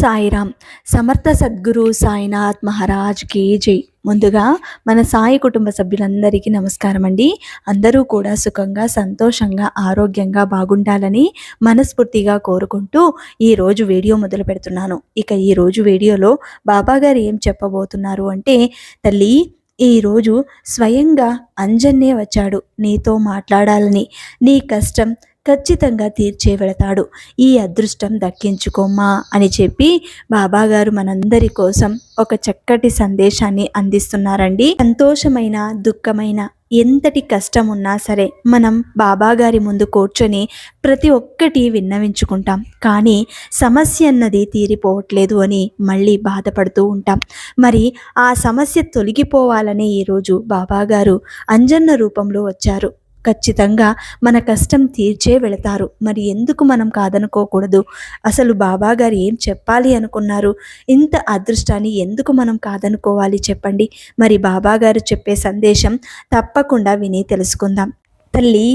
సాయిరామ్. సమర్థ సద్గురు సాయినాథ్ మహారాజ్ కే జై. ముందుగా మన సాయి కుటుంబ సభ్యులందరికీ నమస్కారం అండి. అందరూ కూడా సుఖంగా సంతోషంగా ఆరోగ్యంగా బాగుండాలని మనస్ఫూర్తిగా కోరుకుంటూ ఈరోజు వీడియో మొదలు పెడుతున్నాను. ఇక ఈరోజు వీడియోలో బాబా గారు ఏం చెప్పబోతున్నారు అంటే తల్లి ఈరోజు స్వయంగా అంజన్నే వచ్చాడు. నీతో మాట్లాడాలని. నీ కష్టం ఖచ్చితంగా తీర్చే వెళతాడు. ఈ అదృష్టం దక్కించుకోమ్మా అని చెప్పి బాబాగారు మనందరి కోసం ఒక చక్కటి సందేశాన్ని అందిస్తున్నారండి. సంతోషమైన దుఃఖమైన ఎంతటి కష్టం ఉన్నా సరే మనం బాబాగారి ముందు కూర్చొని ప్రతి ఒక్కటి విన్నవించుకుంటాం. కానీ సమస్య అన్నది తీరిపోవట్లేదు అని మళ్ళీ బాధపడుతూ ఉంటాం. మరి ఆ సమస్య తొలగిపోవాలని ఈరోజు బాబాగారు అంజన్న రూపంలో వచ్చారు. ఖచ్చితంగా మన కష్టం తీర్చే వెళతారు. మరి ఎందుకు మనం కాదనుకోకూడదు? అసలు బాబాగారు ఏం చెప్పాలి అనుకున్నారు? ఇంత అదృష్టాన్ని ఎందుకు మనం కాదనుకోవాలి చెప్పండి. మరి బాబాగారు చెప్పే సందేశం తప్పకుండా విని తెలుసుకుందాం. తల్లి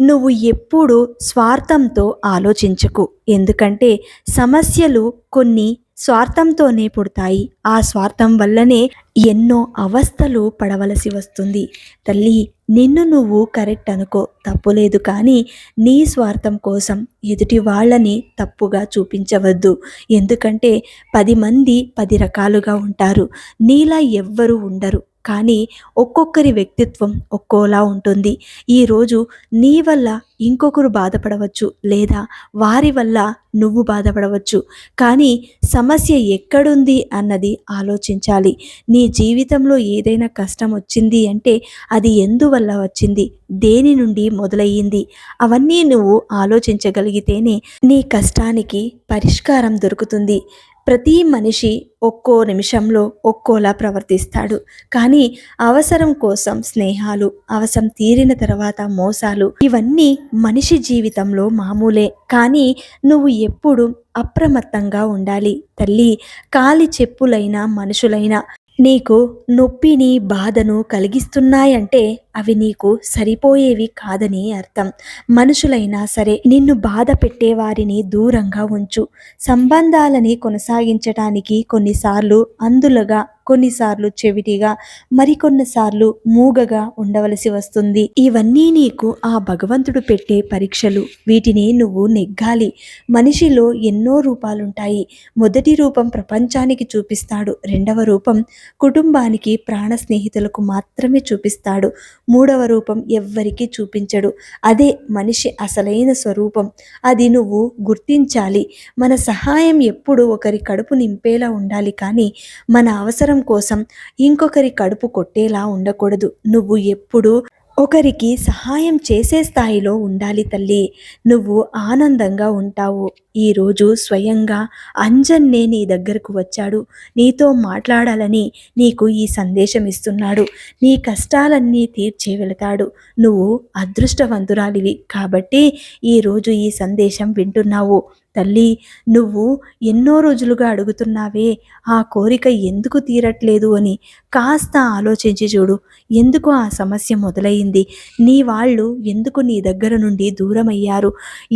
నువ్వు ఎప్పుడు స్వార్థంతో ఆలోచించకు. ఎందుకంటే సమస్యలు కొన్ని స్వార్థంతోనే పుడతాయి. ఆ స్వార్థం వల్లనే ఎన్నో అవస్థలు పడవలసి వస్తుంది. తల్లి నిన్ను నువ్వు కరెక్ట్ అనుకో. తప్పులేదు కానీ నీ స్వార్థం కోసం ఎదుటి వాళ్ళని తప్పుగా చూపించవద్దు. ఎందుకంటే పది మంది పది రకాలుగా ఉంటారు. నీలా ఎవ్వరూ ఉండరు. కానీ ఒక్కొక్కరి వ్యక్తిత్వం ఒక్కోలా ఉంటుంది. ఈరోజు నీ వల్ల ఇంకొకరు బాధపడవచ్చు లేదా వారి వల్ల నువ్వు బాధపడవచ్చు. కానీ సమస్య ఎక్కడుంది అన్నది ఆలోచించాలి. నీ జీవితంలో ఏదైనా కష్టం వచ్చింది అంటే అది ఎందువల్ల వచ్చింది? దేని నుండి మొదలయ్యింది? అవన్నీ నువ్వు ఆలోచించగలిగితేనే నీ కష్టానికి పరిష్కారం దొరుకుతుంది. ప్రతి మనిషి ఒక్కో నిమిషంలో ఒక్కోలా ప్రవర్తిస్తాడు. కానీ అవసరం కోసం స్నేహాలు అవసరం తీరిన తర్వాత మోసాలు ఇవన్నీ మనిషి జీవితంలో మామూలే. కానీ నువ్వు ఎప్పుడు అప్రమత్తంగా ఉండాలి తల్లి. కాలి చెప్పులైన మనుషులైనా నీకు నొప్పిని బాధను కలిగిస్తున్నాయంటే అవి నీకు సరిపోయేవి కాదని అర్థం. మనుషులైనా సరే నిన్ను బాధ పెట్టేవారిని దూరంగా ఉంచు. సంబంధాలని కొనసాగించటానికి కొన్నిసార్లు అందులుగా కొన్నిసార్లు చెవిటిగా మరికొన్నిసార్లు మూగగా ఉండవలసి వస్తుంది. ఇవన్నీ నీకు ఆ భగవంతుడు పెట్టే పరీక్షలు. వీటిని నువ్వు నెగ్గాలి. మనిషిలో ఎన్నో రూపాలుంటాయి. మొదటి రూపం ప్రపంచానికి చూపిస్తాడు. రెండవ రూపం కుటుంబానికి ప్రాణ స్నేహితులకు మాత్రమే చూపిస్తాడు. మూడవ రూపం ఎవ్వరికీ చూపించడు. అదే మనిషి అసలైన స్వరూపం. అది నువ్వు గుర్తించాలి. మన సహాయం ఎప్పుడు ఒకరి కడుపు నింపేలా ఉండాలి. కానీ మన అవసరం కోసం ఇంకొకరి కడుపు కొట్టేలా ఉండకూడదు. నువ్వు ఎప్పుడూ ఒకరికి సహాయం చేసే స్థాయిలో ఉండాలి తల్లి. నువ్వు ఆనందంగా ఉంటావు. ఈరోజు స్వయంగా అంజన్నే నీ దగ్గరకు వచ్చాడు. నీతో మాట్లాడాలని నీకు ఈ సందేశం ఇస్తున్నాడు. నీ కష్టాలన్నీ తీర్చే వెళతాడు నువ్వు అదృష్టవంతురాలివి కాబట్టి ఈరోజు ఈ సందేశం వింటున్నావు. తల్లి నువ్వు ఎన్నో రోజులుగా అడుగుతున్నావే ఆ కోరిక ఎందుకు తీరట్లేదు అని కాస్త ఆలోచించి చూడు. ఎందుకు ఆ సమస్య మొదలైంది? నీ వాళ్ళు ఎందుకు నీ దగ్గర నుండి దూరం అయ్యారు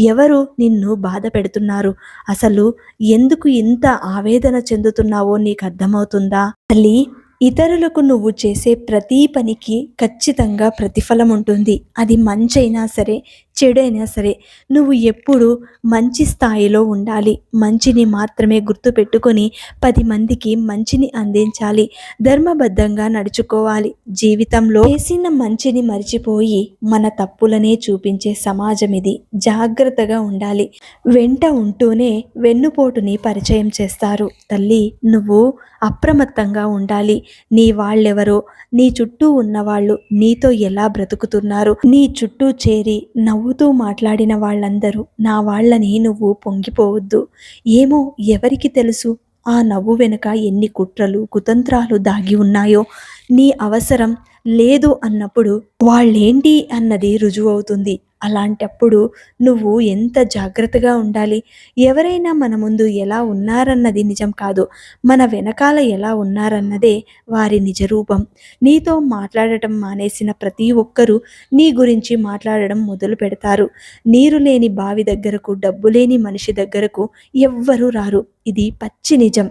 ఎవరు నిన్ను బాధ పెడుతున్నారు? అసలు ఎందుకు ఇంత ఆవేదన చెందుతున్నావో నీకు అర్థమవుతుందా? తల్లి ఇతరులకు నువ్వు చేసే ప్రతి పనికి ఖచ్చితంగా ప్రతిఫలం ఉంటుంది. అది మంచైనా సరే చెడైనా సరే. నువ్వు ఎప్పుడు మంచి స్థాయిలో ఉండాలి. మంచిని మాత్రమే గుర్తుపెట్టుకొని పది మందికి మంచిని అందించాలి. ధర్మబద్ధంగా నడుచుకోవాలి. జీవితంలో చేసిన మంచిని మర్చిపోయి మన తప్పులనే చూపించే సమాజం ఇది. జాగ్రత్తగా ఉండాలి. వెంట ఉంటూనే వెన్నుపోటుని పరిచయం చేస్తారు. తల్లి నువ్వు అప్రమత్తంగా ఉండాలి. నీ వాళ్ళెవరో? నీ చుట్టూ ఉన్నవాళ్ళు నీతో ఎలా బ్రతుకుతున్నారు? నీ చుట్టూ చేరి నవ్వుతూ మాట్లాడిన వాళ్ళందరూ నా వాళ్ళని నువ్వు పొంగిపోవద్దు. ఏమో ఎవరికి తెలుసు? ఆ నవ్వు వెనుక ఎన్ని కుట్రలు కుతంత్రాలు దాగి ఉన్నాయో? నీ అవసరం లేదు అన్నప్పుడు వాళ్ళేంటి అన్నది రుజువు అవుతుంది అలాంటప్పుడు నువ్వు ఎంత జాగ్రత్తగా ఉండాలి? ఎవరైనా మన ముందు ఎలా ఉన్నారన్నది నిజం కాదు. మన వెనకాల ఎలా ఉన్నారన్నదే వారి నిజ రూపం నీతో మాట్లాడటం మానేసిన ప్రతి ఒక్కరూ నీ గురించి మాట్లాడడం మొదలు పెడతారు. నీరు లేని బావి దగ్గరకు డబ్బు లేని మనిషి దగ్గరకు ఎవ్వరూ రారు. ఇది పచ్చి నిజం.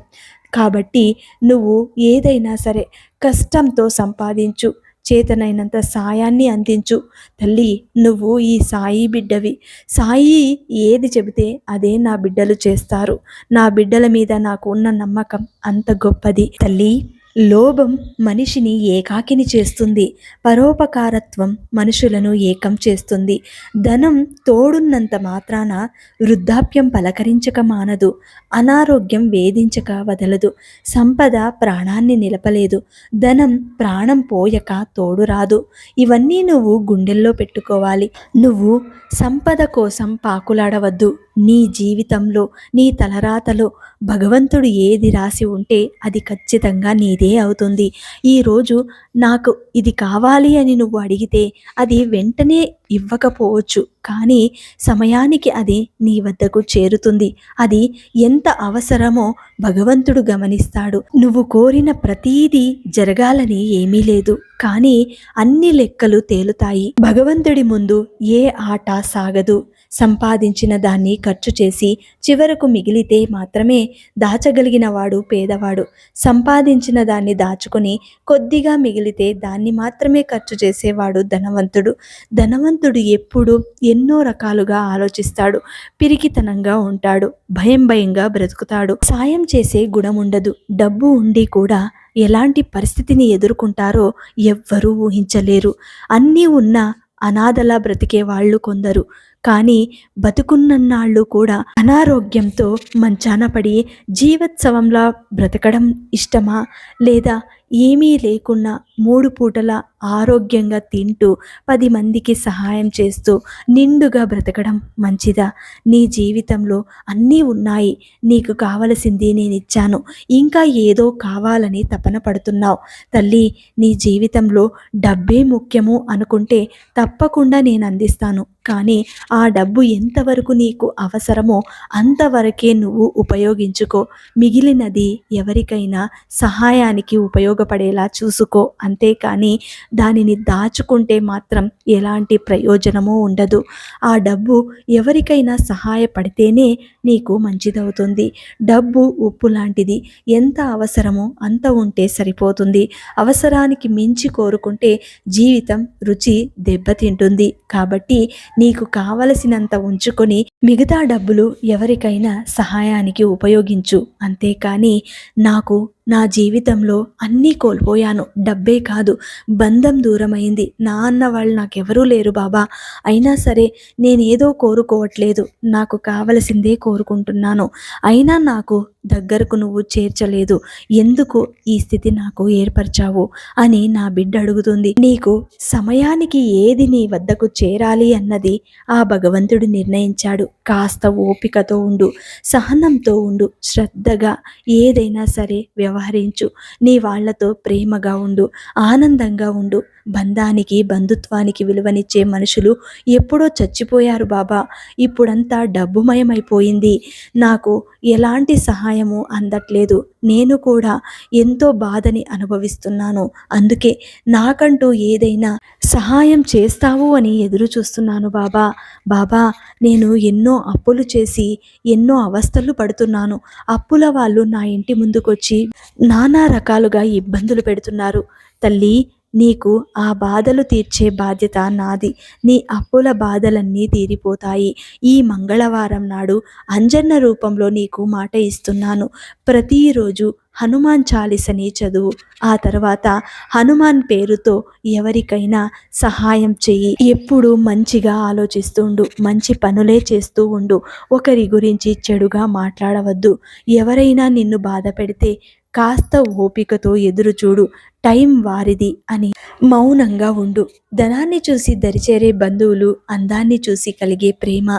కాబట్టి నువ్వు ఏదైనా సరే కష్టంతో సంపాదించు. చేతనైనంత సాయాన్ని అందించు. తల్లి నువ్వు ఈ సాయి బిడ్డవి. సాయి ఏది చెబితే అదే నా బిడ్డలు చేస్తారు. నా బిడ్డల మీద నాకు ఉన్న నమ్మకం అంత గొప్పది. తల్లి లోభం మనిషిని ఏకాకిని చేస్తుంది. పరోపకారత్వం మనుషులను ఏకం చేస్తుంది. ధనం తోడున్నంత మాత్రాన వృద్ధాప్యం పలకరించక మానదు. అనారోగ్యం వేధించక వదలదు. సంపద ప్రాణాన్ని నిలపలేదు. ధనం ప్రాణం పోయక తోడు రాదు ఇవన్నీ నువ్వు గుండెల్లో పెట్టుకోవాలి. నువ్వు సంపద కోసం పాకులాడవద్దు. నీ జీవితంలో నీ తలరాతలో భగవంతుడు ఏది రాసి ఉంటే అది ఖచ్చితంగా నీదే అవుతుంది. ఈరోజు నాకు ఇది కావాలి అని నువ్వు అడిగితే అది వెంటనే ఇవ్వకపోవచ్చు. కానీ సమయానికి అది నీ వద్దకు చేరుతుంది. అది ఎంత అవసరమో భగవంతుడు గమనిస్తాడు. నువ్వు కోరిన ప్రతీదీ జరగాలని ఏమీ లేదు. కానీ అన్ని లెక్కలు తేలుతాయి. భగవంతుడి ముందు ఏ ఆట సాగదు. సంపాదించిన దాన్ని ఖర్చు చేసి చివరకు మిగిలితే మాత్రమే దాచగలిగిన వాడు పేదవాడు. సంపాదించిన దాన్ని దాచుకొని కొద్దిగా మిగిలితే దాన్ని మాత్రమే ఖర్చు చేసేవాడు ధనవంతుడు. ధనవంతుడు ఎప్పుడు ఎన్నో రకాలుగా ఆలోచిస్తాడు. పిరికితనంగా ఉంటాడు. భయం భయంగా బ్రతుకుతాడు. సాయం చేసే గుణం ఉండదు డబ్బు ఉండి కూడా ఎలాంటి పరిస్థితిని ఎదుర్కొంటారో ఎవ్వరూ ఊహించలేరు. అన్నీ ఉన్న అనాథలా బ్రతికే వాళ్ళు కొందరు. కానీ బతుకున్నన్నాళ్ళు కూడా అనారోగ్యంతో మంచాన పడి జీవోత్సవంలా బ్రతకడం ఇష్టమా? లేదా ఏమీ లేకున్నా మూడు పూటల ఆరోగ్యంగా తింటూ పది మందికి సహాయం చేస్తూ నిండుగా బ్రతకడం మంచిదా? నీ జీవితంలో అన్నీ ఉన్నాయి. నీకు కావలసింది నేను ఇచ్చాను ఇంకా ఏదో కావాలని తపన పడుతున్నావు. తల్లి నీ జీవితంలో డబ్బే ముఖ్యము అనుకుంటే తప్పకుండా నేను అందిస్తాను కానీ ఆ డబ్బు ఎంతవరకు నీకు అవసరమో అంతవరకే నువ్వు ఉపయోగించుకో. మిగిలినది ఎవరికైనా సహాయానికి ఉపయోగపడేలా చూసుకో. అంతేకాని దానిని దాచుకుంటే మాత్రం ఎలాంటి ప్రయోజనమూ ఉండదు. ఆ డబ్బు ఎవరికైనా సహాయపడితేనే నీకు మంచిదవుతుంది. డబ్బు ఉప్పు లాంటిది. ఎంత అవసరమో అంత ఉంటే సరిపోతుంది. అవసరానికి మించి కోరుకుంటే జీవితం రుచి దెబ్బతింటుంది. కాబట్టి నీకు కావలసినంత ఉంచుకొని మిగతా డబ్బులు ఎవరికైనా సహాయానికి ఉపయోగించు అంతేకాని నాకు నా జీవితంలో అన్నీ కోల్పోయాను. డబ్బే కాదు బంధం దూరమైంది. నా అన్న వాళ్ళు నాకెవరూ లేరు బాబా. అయినా సరే నేనేదో కోరుకోవట్లేదు. నాకు కావలసిందే కోరుకుంటున్నాను. అయినా నాకు దగ్గరకు నువ్వు చేర్చలేదు. ఎందుకు ఈ స్థితి నాకు ఏర్పరిచావు అని నా బిడ్డ అడుగుతుంది. నీకు సమయానికి ఏది నీ వద్దకు చేరాలి అన్నది ఆ భగవంతుడు నిర్ణయించాడు. కాస్త ఓపికతో ఉండు సహనంతో ఉండు శ్రద్ధగా ఏదైనా సరే వ్యవహరించు. నీ వాళ్ళతో ప్రేమగా ఉండు ఆనందంగా ఉండు. బంధానికి బంధుత్వానికి విలువనిచ్చే మనుషులు ఎప్పుడో చచ్చిపోయారు బాబా. ఇప్పుడంతా డబ్బుమయమైపోయింది. నాకు ఎలాంటి సహాయము అందట్లేదు. నేను కూడా ఎంతో బాధని అనుభవిస్తున్నాను. అందుకే నాకంటూ ఏదైనా సహాయం చేస్తావు అని ఎదురు చూస్తున్నాను బాబా. బాబా నేను ఎన్నో అప్పులు చేసి ఎన్నో అవస్థలు పడుతున్నాను. అప్పుల వాళ్ళు నా ఇంటి ముందుకొచ్చి నానా రకాలుగా ఇబ్బందులు పెడుతున్నారు. తల్లి నీకు ఆ బాధలు తీర్చే బాధ్యత నాది. నీ అప్పుల బాధలన్నీ తీరిపోతాయి. ఈ మంగళవారం నాడు అంజన్న రూపంలో నీకు మాట ఇస్తున్నాను. ప్రతిరోజు హనుమాన్ చాలీసని చదువు. ఆ తర్వాత హనుమాన్ పేరుతో ఎవరికైనా సహాయం చెయ్యి. ఎప్పుడు మంచిగా ఆలోచిస్తుండు. మంచి పనులే చేస్తూ ఉండు. ఒకరి గురించి చెడుగా మాట్లాడవద్దు. ఎవరైనా నిన్ను బాధ పెడితే కాస్త ఓపికతో ఎదురుచూడు టైం వారిది అని మౌనంగా ఉండు. ధనాన్ని చూసి దరిచేరే బంధువులు అందాన్ని చూసి కలిగే ప్రేమ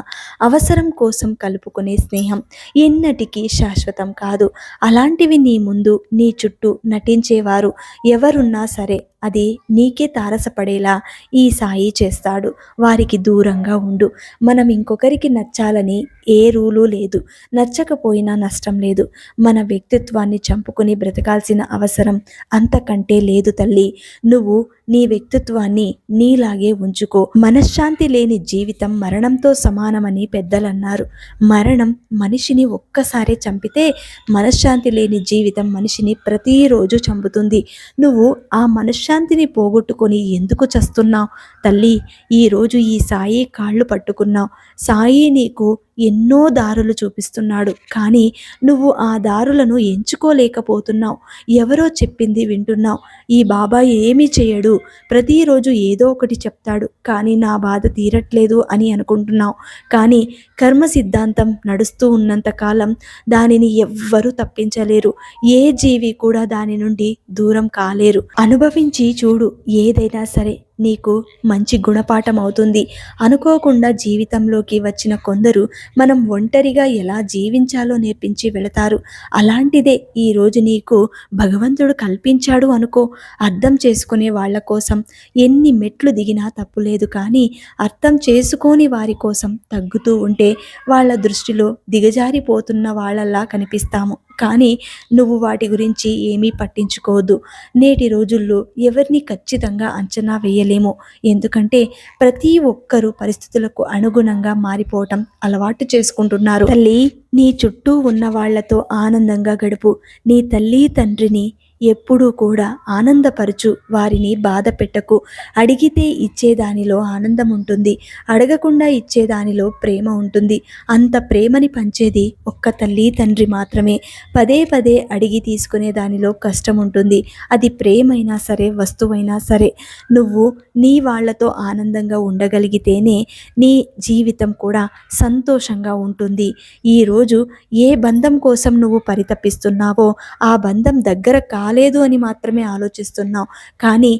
అవసరం కోసం కలుపుకునే స్నేహం ఎన్నటికీ శాశ్వతం కాదు. అలాంటివి నీ ముందు నీ చుట్టూ నటించేవారు ఎవరున్నా సరే అది నీకే తారసపడేలా ఈ సాయి చేస్తాడు. వారికి దూరంగా ఉండు. మనం ఇంకొకరికి నచ్చాలని ఏ రూలు లేదు. నచ్చకపోయినా నష్టం లేదు. మన వ్యక్తిత్వాన్ని చంపుకుని బ్రతకాల్సిన అవసరం అంతకంటే లేదు తల్లి. నువ్వు నీ వ్యక్తిత్వాన్ని నీలాగే ఉంచుకో. మనశ్శాంతి లేని జీవితం మరణంతో సమానమని పెద్దలన్నారు. మరణం మనిషిని ఒక్కసారే చంపితే మనశ్శాంతి లేని జీవితం మనిషిని ప్రతిరోజు చంపుతుంది. నువ్వు ఆ మనశ్శాంతిని పోగొట్టుకొని ఎందుకు చస్తున్నావు? తల్లి ఈరోజు ఈ సాయి కాళ్ళు పట్టుకున్నావు. సాయి నీకు ఎన్నో దారులు చూపిస్తున్నాడు. కానీ నువ్వు ఆ దారులను ఎంచుకోలేకపోతున్నావు. ఎవరో చెప్పింది వింటున్నావు. ఈ బాబా ఏమీ చేయడు. ప్రతిరోజు ఏదో ఒకటి చెప్తాడు. కానీ నా బాధ తీరట్లేదు అని అనుకుంటున్నావు. కానీ కర్మ సిద్ధాంతం నడుస్తూ ఉన్నంత కాలం దానిని ఎవ్వరూ తప్పించలేరు. ఏ జీవి కూడా దాని నుండి దూరం కాలేరు. అనుభవించి చూడు ఏదైనా సరే నీకు మంచి గుణపాఠం అవుతుంది అనుకోకుండా జీవితంలోకి వచ్చిన కొందరు మనం ఒంటరిగా ఎలా జీవించాలో నేర్పించి వెళతారు. అలాంటిదే ఈరోజు నీకు భగవంతుడు కల్పించాడు అనుకో. అర్థం చేసుకునే వాళ్ళ కోసం ఎన్ని మెట్లు దిగినా తప్పులేదు కానీ అర్థం చేసుకోని వారి కోసం తగ్గుతూ ఉంటే వాళ్ళ దృష్టిలో దిగజారిపోతున్న వాళ్ళలా కనిపిస్తాము. కానీ నువ్వు వాటి గురించి ఏమీ పట్టించుకోవద్దు. నేటి రోజుల్లో ఎవరిని ఖచ్చితంగా అంచనా చేయలేము. ఎందుకంటే ప్రతి ఒక్కరూ పరిస్థితులకు అనుగుణంగా మారిపోవటం అలవాటు చేసుకుంటున్నారు. తల్లి నీ చుట్టూ ఉన్న వాళ్ళతో ఆనందంగా గడుపు. నీ తల్లి తండ్రిని ఎప్పుడూ కూడా ఆనందపరచు వారిని బాధ పెట్టకు. అడిగితే ఇచ్చేదానిలో ఆనందం ఉంటుంది అడగకుండా ఇచ్చేదానిలో ప్రేమ ఉంటుంది. అంత ప్రేమని పంచేది ఒక్క తల్లి తండ్రి మాత్రమే. పదే పదే అడిగి తీసుకునే దానిలో కష్టం ఉంటుంది అది ప్రేమైనా సరే వస్తువైనా సరే. నువ్వు నీ వాళ్ళతో ఆనందంగా ఉండగలిగితేనే నీ జీవితం కూడా సంతోషంగా ఉంటుంది. ఈరోజు ఏ బంధం కోసం నువ్వు పరితపిస్తున్నావో ఆ బంధం దగ్గర కా కాలేదు అని మాత్రమే ఆలోచిస్తున్నావు. కానీ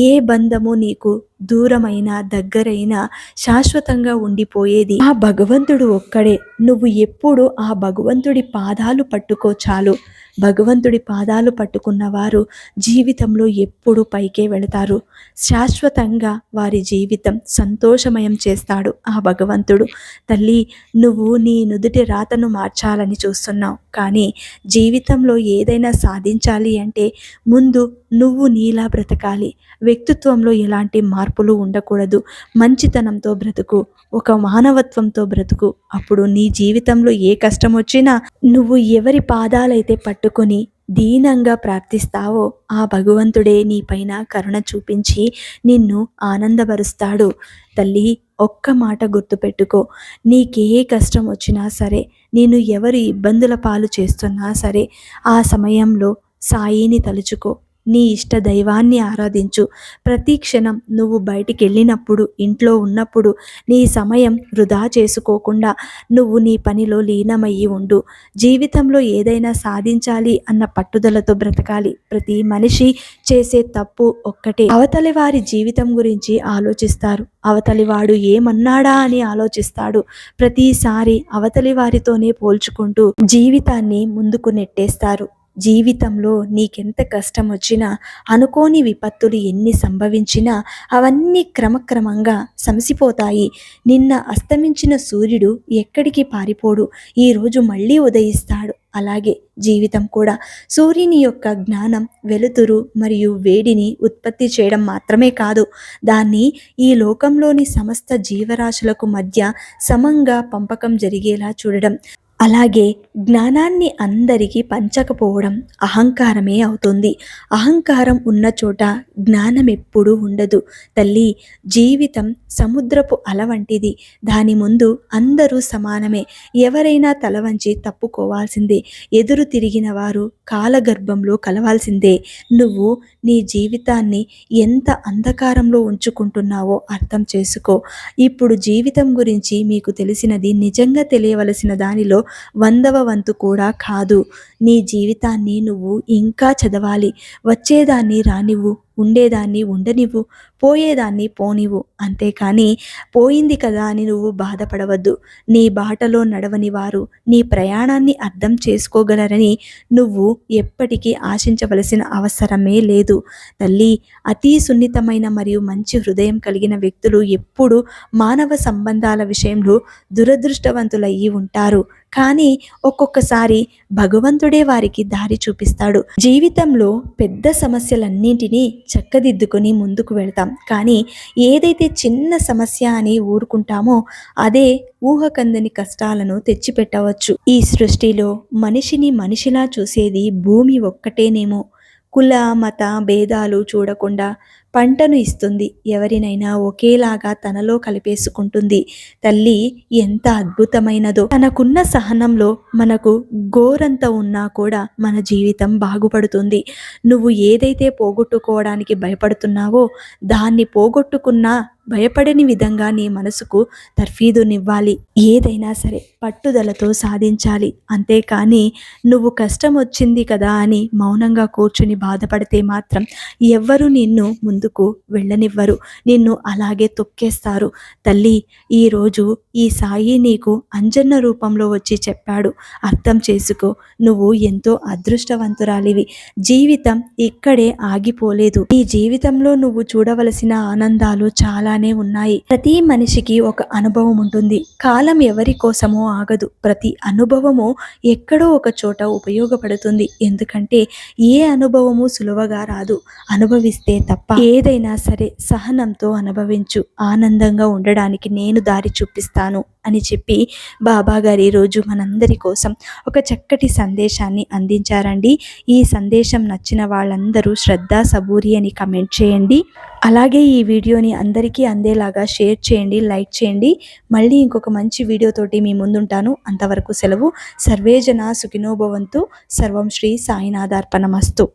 ఏ బంధము నీకు దూరమైన దగ్గరైన శాశ్వతంగా ఉండిపోయేది. ఆ భగవంతుడు ఒక్కడే. నువ్వు ఎప్పుడు ఆ భగవంతుడి పాదాలు పట్టుకో చాలు. భగవంతుడి పాదాలు పట్టుకున్న వారు జీవితంలో ఎప్పుడు పైకే వెళతారు. శాశ్వతంగా వారి జీవితం సంతోషమయం చేస్తాడు ఆ భగవంతుడు. తల్లి నువ్వు నీ నుదుటి రాతను మార్చాలని చూస్తున్నావు. కానీ జీవితంలో ఏదైనా సాధించాలి అంటే ముందు నువ్వు నీలా బ్రతకాలి. వ్యక్తిత్వంలో ఎలాంటి మార్పులు ఉండకూడదు. మంచితనంతో బ్రతుకు ఒక మానవత్వంతో బ్రతుకు. అప్పుడు నీ జీవితంలో ఏ కష్టం వచ్చినా నువ్వు ఎవరి పాదాలైతే పట్టుకొని దీనంగా ప్రార్థిస్తావో ఆ భగవంతుడే నీపైన కరుణ చూపించి నిన్ను ఆనందపరుస్తాడు. తల్లి ఒక్క మాట గుర్తుపెట్టుకో. నీకే కష్టం వచ్చినా సరే నేను ఎవరి ఇబ్బందుల పాలు చేస్తున్నా సరే ఆ సమయంలో సాయిని తలుచుకో. నీ ఇష్ట దైవాన్ని ఆరాధించు. ప్రతి క్షణం నువ్వు బయటికి వెళ్ళినప్పుడు ఇంట్లో ఉన్నప్పుడు నీ సమయం వృధా చేసుకోకుండా నువ్వు నీ పనిలో లీనమయ్యి ఉండు. జీవితంలో ఏదైనా సాధించాలి అన్న పట్టుదలతో బ్రతకాలి. ప్రతి మనిషి చేసే తప్పు ఒక్కటే. అవతలి వారి జీవితం గురించి ఆలోచిస్తారు. అవతలి వాడు ఏమన్నాడా అని ఆలోచిస్తాడు. ప్రతిసారి అవతలి వారితోనే పోల్చుకుంటూ జీవితాన్ని ముందుకు నెట్టేస్తారు. జీవితంలో నీకెంత కష్టం వచ్చినా అనుకోని విపత్తులు ఎన్ని సంభవించినా అవన్నీ క్రమక్రమంగా సమసిపోతాయి. నిన్న అస్తమించిన సూర్యుడు ఎక్కడికి పారిపోడు. ఈరోజు మళ్ళీ ఉదయిస్తాడు. అలాగే జీవితం కూడా. సూర్యుని యొక్క జ్ఞానం వెలుతురు మరియు వేడిని ఉత్పత్తి చేయడం మాత్రమే కాదు. దాన్ని ఈ లోకంలోని సమస్త జీవరాశులకు మధ్య సమంగా పంపకం జరిగేలా చూడడం. అలాగే జ్ఞానాన్ని అందరికీ పంచకపోవడం అహంకారమే అవుతుంది. అహంకారం ఉన్న చోట జ్ఞానం ఎప్పుడూ ఉండదు. తల్లి జీవితం సముద్రపు అల వంటిది. దాని ముందు అందరూ సమానమే. ఎవరైనా తల వంచి తప్పుకోవాల్సిందే. ఎదురు తిరిగిన వారు కాలగర్భంలో కలవాల్సిందే. నువ్వు నీ జీవితాన్ని ఎంత అంధకారంలో ఉంచుకుంటున్నావో అర్థం చేసుకో. ఇప్పుడు జీవితం గురించి మీకు తెలిసినది నిజంగా తెలియవలసిన దానిలో వందవ వంతు కూడా కాదు. నీ జీవితాన్ని నువ్వు ఇంకా చదవాలి. వచ్చేదాన్ని రానివ్వు. ఉండేదాన్ని ఉండనివ్వు పోయేదాన్ని పోనివ్వు. అంతేకాని పోయింది కదా అని నువ్వు బాధపడవద్దు. నీ బాటలో నడవని వారు నీ ప్రయాణాన్ని అర్థం చేసుకోగలరని నువ్వు ఎప్పటికీ ఆశించవలసిన అవసరమే లేదు. తల్లి అతి సున్నితమైన మరియు మంచి హృదయం కలిగిన వ్యక్తులు ఎప్పుడూ మానవ సంబంధాల విషయంలో దురదృష్టవంతులయ్యి ఉంటారు. కానీ ఒక్కొక్కసారి భగవంతుడే వారికి దారి చూపిస్తాడు. జీవితంలో పెద్ద సమస్యలన్నింటినీ చక్కదిద్దుకొని ముందుకు వెళ్తాం. కానీ ఏదైతే చిన్న సమస్య అని ఊరుకుంటామో అదే ఊహకందని కష్టాలను తెచ్చిపెట్టవచ్చు. ఈ సృష్టిలో మనిషిని మనిషిలా చూసేది భూమి ఒక్కటేనేమో. కుల మత భేదాలు చూడకుండా పంటను ఇస్తుంది. ఎవరినైనా ఒకేలాగా తనలో కలిపేసుకుంటుంది. తల్లి ఎంత అద్భుతమైనదో. తనకున్న సహనంలో మనకు గోరంత ఉన్నా కూడా మన జీవితం బాగుపడుతుంది. నువ్వు ఏదైతే పోగొట్టుకోవడానికి భయపడుతున్నావో దాన్ని పోగొట్టుకున్నా భయపడని విధంగా నీ మనసుకు తర్ఫీదునివ్వాలి. ఏదైనా సరే పట్టుదలతో సాధించాలి. అంతేకాని నువ్వు కష్టం వచ్చింది కదా అని మౌనంగా కూర్చుని బాధపడితే మాత్రం ఎవ్వరు నిన్ను ముందుకు వెళ్ళనివ్వరు. నిన్ను అలాగే తొక్కేస్తారు. తల్లి ఈరోజు ఈ సాయి నీకు అంజన్న రూపంలో వచ్చి చెప్పాడు. అర్థం చేసుకో నువ్వు ఎంతో అదృష్టవంతురాలివి. జీవితం ఇక్కడే ఆగిపోలేదు. ఈ జీవితంలో నువ్వు చూడవలసిన ఆనందాలు చాలా అలానే ఉన్నాయి. ప్రతి మనిషికి ఒక అనుభవం ఉంటుంది. కాలం ఎవరి కోసమో ఆగదు. ప్రతి అనుభవము ఎక్కడో ఒక చోట ఉపయోగపడుతుంది. ఎందుకంటే ఏ అనుభవము సులువగా రాదు. అనుభవిస్తే తప్ప ఏదైనా సరే సహనంతో అనుభవించు. ఆనందంగా ఉండడానికి నేను దారి చూపిస్తాను అని చెప్పి బాబా గారు ఈరోజు మనందరి కోసం ఒక చక్కటి సందేశాన్ని అందించారండి. ఈ సందేశం నచ్చిన వాళ్ళందరూ శ్రద్ధ సబూరి అని కమెంట్ చేయండి. అలాగే ఈ వీడియోని అందరికీ అందేలాగా షేర్ చేయండి లైక్ చేయండి. మళ్ళీ ఇంకొక మంచి వీడియోతోటి మీ ముందుంటాను. అంతవరకు సెలవు. సర్వేజన సుఖినోభవంతు సర్వం శ్రీ సాయినాథార్పణమస్తు.